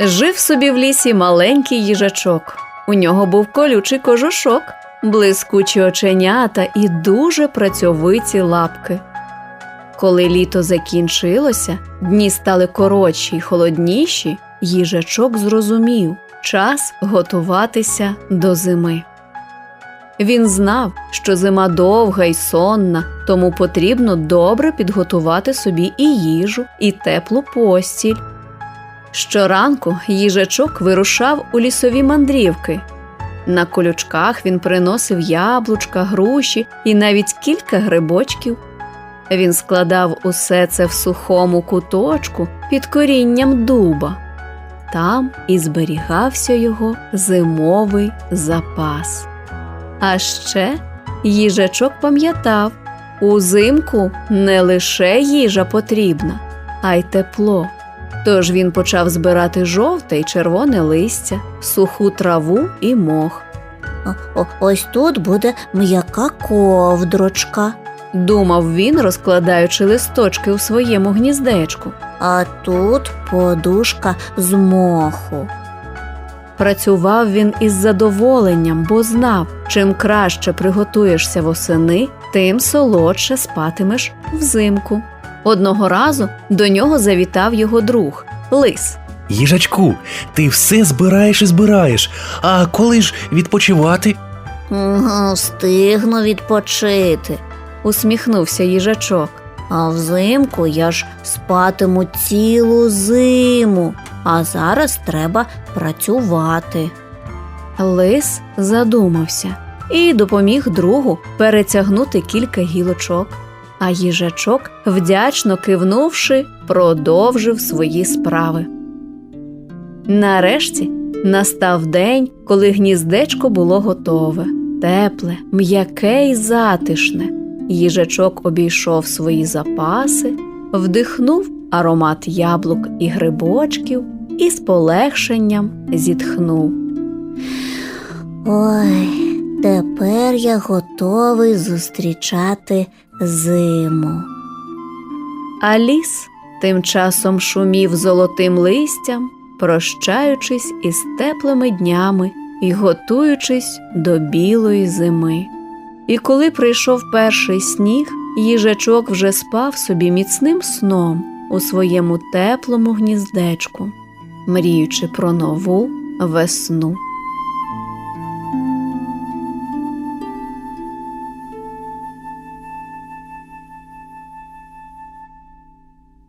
Жив собі в лісі маленький їжачок. У нього був колючий кожушок, блискучі оченята і дуже працьовиті лапки. Коли літо закінчилося, дні стали коротші й холодніші, їжачок зрозумів час готуватися до зими. Він знав, що зима довга й сонна, тому потрібно добре підготувати собі і їжу, і теплу постіль. Щоранку їжачок вирушав у лісові мандрівки. На колючках він приносив яблучка, груші і навіть кілька грибочків. Він складав усе це в сухому куточку під корінням дуба. Там і зберігався його зимовий запас. А ще їжачок пам'ятав, узимку не лише їжа потрібна, а й тепло. Тож він почав збирати жовте й червоне листя, суху траву і мох. О- ось тут буде м'яка ковдрочка, Думав він, розкладаючи листочки у своєму гніздечку. а тут подушка з моху. Працював він із задоволенням, бо знав, чим краще приготуєшся восени, тим солодше спатимеш взимку. Одного разу до нього завітав його друг лис. Їжачку, ти все збираєш і збираєш. А коли ж відпочивати? Угу, Встигну відпочити. Усміхнувся їжачок. А взимку я ж спатиму цілу зиму, а зараз треба працювати. Лис задумався і допоміг другу перетягнути кілька гілочок. А їжачок, вдячно кивнувши, продовжив свої справи. Нарешті настав день, коли гніздечко було готове, тепле, м'яке й затишне. Їжачок обійшов свої запаси, вдихнув аромат яблук і грибочків і з полегшенням зітхнув. Ой, тепер я готовий зустрічати зиму. А ліс тим часом шумів золотим листям, прощаючись із теплими днями і готуючись до білої зими. І коли прийшов перший сніг, їжачок вже спав собі міцним сном у своєму теплому гніздечку, мріючи про нову весну.